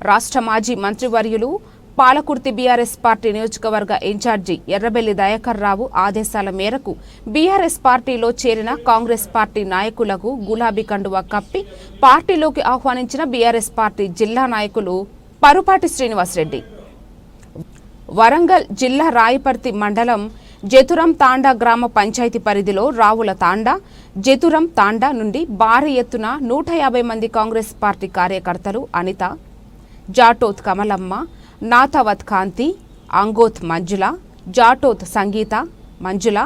రాష్ట్ర మాజీ మంత్రివర్యులు పాలకుర్తి బీఆర్ఎస్ పార్టీ నియోజకవర్గ ఇన్ఛార్జి ఎర్రబెల్లి దయాకర్ రావు ఆదేశాల మేరకు బీఆర్ఎస్ పార్టీలో చేరిన కాంగ్రెస్ పార్టీ నాయకులకు గులాబీ కండువా కప్పి పార్టీలోకి ఆహ్వానించిన బీఆర్ఎస్ పార్టీ జిల్లా నాయకులు పరుపాటి శ్రీనివాసరెడ్డి. వరంగల్ జిల్లా రాయపర్తి మండలం జతురం తాండా గ్రామ పంచాయతీ పరిధిలో రావుల తాండా జతురం తాండా నుండి భారీ ఎత్తున నూట యాభై మంది కాంగ్రెస్ పార్టీ కార్యకర్తలు అనిత జాటోత్ కమలమ్మ నాథవత్ కాంతి అంగోత్ మంజుల జాటోత్ సంగీత మంజుల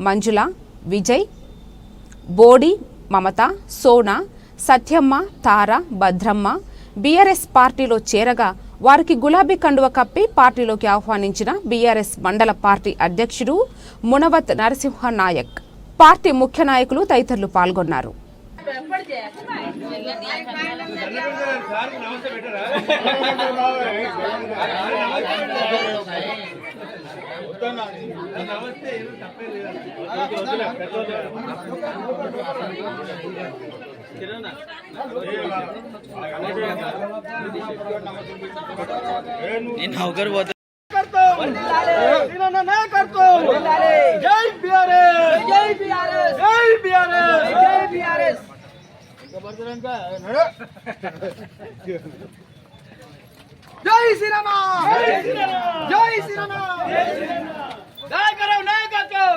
మంజుల విజయ్ బోడి మమత సోనా సత్యమ్మ తార భద్రమ్మ బీఆర్ఎస్ పార్టీలో చేరగా వారికి గులాబీ కండువ కప్పి పార్టీలోకి ఆహ్వానించిన బీఆర్ఎస్ మండల పార్టీ అధ్యక్షుడు మునవత్ నరసింహ నాయక్ పార్టీ ముఖ్య నాయకులు తదితరులు పాల్గొన్నారు. నేను నౌకరు పోతా జై బిఆర్ఎస్ జై బిఆర్ఎస్ జై బిఆర్ఎస్ జై బిఆర్ఎస్ జై శ్రీరామ! జై శ్రీరామ! నాయకరావు నాయకత్వం!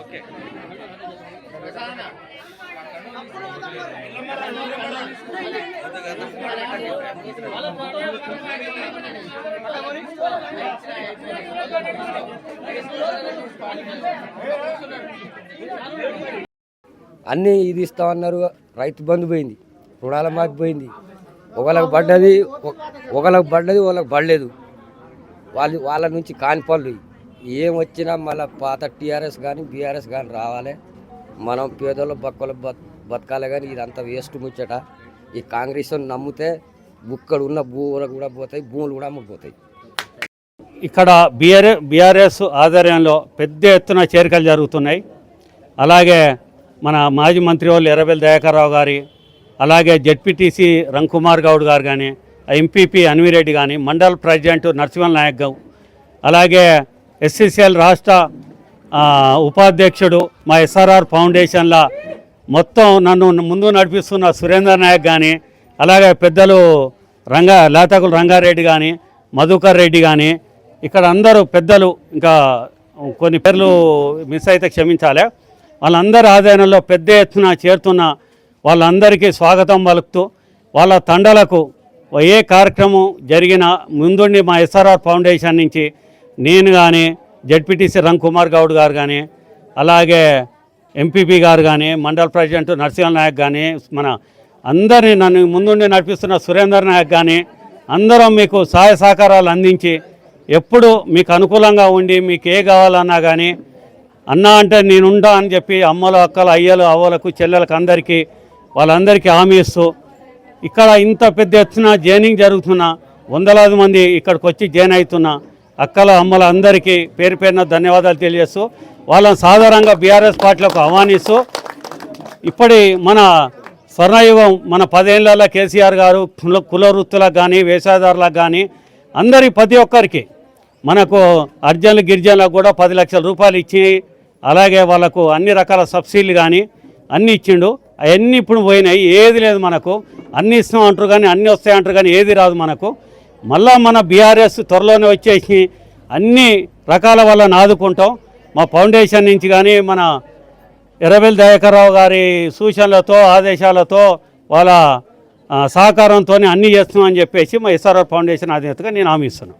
ఓకే అన్నీ ఇది ఇస్తామన్నారు రైతు బంధు పోయింది. రుణాల మాఫీ పోయింది. ఒకళ్ళకి పడ్డది ఒక- ఒకళ్ళకి పడ్డది వాళ్ళకి పడలేదు. వాళ్ళు వాళ్ళ నుంచి కాని పనులు ఏం వచ్చినా మళ్ళీ పాత టీఆర్ఎస్ కానీ బీఆర్ఎస్ కానీ రావాలి. మనం పేదోళ్ళ బక్కల బతకాలి కానీ ఇదంతా వేస్ట్ ముచ్చట. ఈ కాంగ్రెస్ నమ్మితే ఇక్కడ ఉన్న భూములు కూడా పోతాయి భూములు కూడా అమ్ముకుపోతాయి. ఇక్కడ బీఆర్ఏ బీఆర్ఎస్ ఆధ్వర్యంలో పెద్ద ఎత్తున చేరికలు జరుగుతున్నాయి. అలాగే మన మాజీ మంత్రి వాళ్ళు ఎర్రబెల్లి దయాకర్రావు గారి అలాగే జెడ్పీటీసీ రంకుమార్ గౌడ్ గారు కానీ ఎంపీపీ అన్విరెడ్డి కానీ మండల్ ప్రెసిడెంట్ నరసింహన్ నాయక్ గౌ అలాగే ఎస్సీసీఎల్ రాష్ట్ర ఉపాధ్యక్షుడు మా ఎస్ఆర్ఆర్ ఫౌండేషన్ల మొత్తం నన్ను ముందు నడిపిస్తున్న సురేందర్ నాయక్ కానీ అలాగే పెద్దలు రంగా లేతకులు రంగారెడ్డి కానీ మధుకర్ రెడ్డి కానీ ఇక్కడ అందరూ పెద్దలు ఇంకా కొన్ని పేర్లు మిస్ అయితే క్షమించాలి. వాళ్ళందరి ఆదాయంలో పెద్ద ఎత్తున చేరుతున్న వాళ్ళందరికీ స్వాగతం పలుకుతూ వాళ్ళ తండలకు ఏ కార్యక్రమం జరిగినా ముందుండి మా ఎస్ఆర్ఆర్ ఫౌండేషన్ నుంచి నేను కానీ జడ్పీటీసీ రంగ్ గౌడ్ గారు కానీ అలాగే ఎంపీపీ గారు కానీ మండల ప్రెసిడెంట్ నరసింహ నాయక్ కానీ మన అందరినీ నన్ను ముందుండి నడిపిస్తున్న సురేందర్ నాయక్ కానీ అందరం మీకు సహాయ సహకారాలు అందించి ఎప్పుడు మీకు అనుకూలంగా ఉండి మీకు ఏ కావాలన్నా కానీ అన్న అంటే నేనుంటా అని చెప్పి అమ్మలు అక్కలు అయ్యలు అవ్వలకు చెల్లెలకు అందరికీ వాళ్ళందరికీ హామీ ఇస్తూ ఇక్కడ ఇంత పెద్ద ఎత్తున జైనింగ్ జరుగుతున్న వందలాది మంది ఇక్కడికి వచ్చి జాయిన్ అవుతున్నా అక్కల అమ్మల అందరికీ పేరు పేరున ధన్యవాదాలు తెలియజేస్తూ వాళ్ళని సాధారణంగా బీఆర్ఎస్ పార్టీలకు ఆహ్వానిస్తూ ఇప్పటి మన స్వర్ణయుగం మన పదేళ్ళలో కేసీఆర్ గారు కుల కుల వృత్తులకు కానీ వ్యవసాయదారులకు కానీ అందరి ప్రతి ఒక్కరికి మనకు అర్జన్లు గిరిజనులకు కూడా పది లక్షల రూపాయలు ఇచ్చి అలాగే వాళ్ళకు అన్ని రకాల సబ్సిడీలు కానీ అన్నీ ఇచ్చిండు. అవన్నీ ఇప్పుడు పోయినాయి. ఏది లేదు మనకు. అన్ని ఇస్తాం అంటారు కానీ అన్నీ వస్తాయి అంటారు కానీ ఏది రాదు మనకు. మళ్ళా మన బీఆర్ఎస్ త్వరలోనే వచ్చేసి అన్ని రకాల వాళ్ళని ఆదుకుంటాం. మా ఫౌండేషన్ నుంచి కానీ మన ఎర్రబెల్లి దయాకర్రావు గారి సూచనలతో ఆదేశాలతో వాళ్ళ సహకారంతోనే సహకారంతో అన్నీ చేస్తున్నామని చెప్పేసి మా ఎస్ఆర్ఆర్ ఫౌండేషన్ అధినేతగా నేను హామీ ఇస్తున్నాను.